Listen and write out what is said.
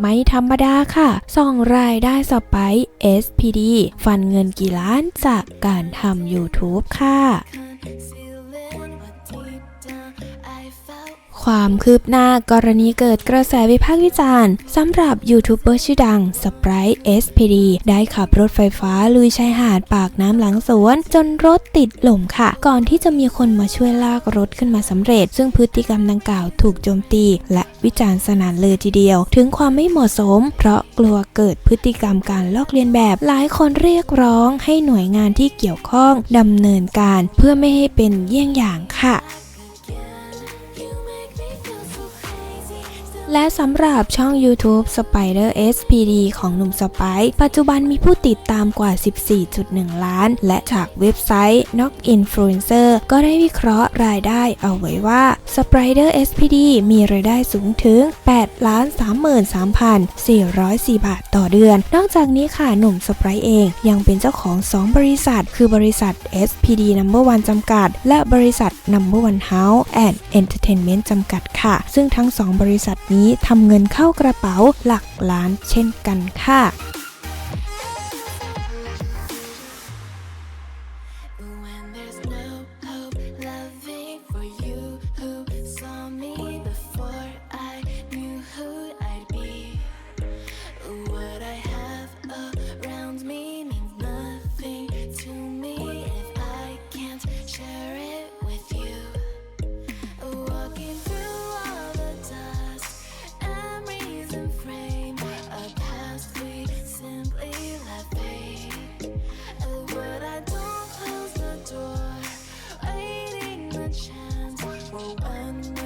ไม่ธรรมดาค่ะ ส่องรายได้สไป SPD ฟันเงินกี่ล้านจากการทำ YouTube ค่ะ ความคืบหน้ากรณีเกิดกระแสวิพากษ์วิจารณ์สำหรับยูทูบเบอร์ชื่อดังสไปร์ SPD ได้ขับรถไฟฟ้าลุยชายหาดปากน้ำหลังสวน จนรถติดหล่มค่ะ ก่อนที่จะมีคนมาช่วยลากรถขึ้นมาสำเร็จ ซึ่งพฤติกรรมดังกล่าวถูกโจมตี และวิจารณ์สนานเลยทีเดียว ถึงความไม่เหมาะสม เพราะกลัวเกิดพฤติกรรมการลอกเลียนแบบ หลายคนเรียกร้องให้หน่วยงานที่เกี่ยวข้องดำเนินการ เพื่อไม่ให้เป็นเยี่ยงอย่างค่ะ และสำหรับช่อง YouTube Spider SPD ของหนุ่มสไปปัจจุบันมีผู้ติดตามกว่า 14.1 ล้าน และจากเว็บไซต์ Knock Influencer ก็ได้วิเคราะห์รายได้เอาไว้ว่า Spider SPD มีรายได้สูงถึง8 ล้าน33,404 บาทต่อเดือน นอกจากนี้ค่ะหนุ่มสไปร์เองยังเป็นเจ้าของ 2 บริษัท คือบริษัท SPD Number One จำกัด และบริษัท Number One House and Entertainment จำกัดค่ะ ซึ่งทั้ง 2 บริษัทนี้ทำเงินเข้ากระเป๋าหลักล้านเช่นกันค่ะ given chance. one.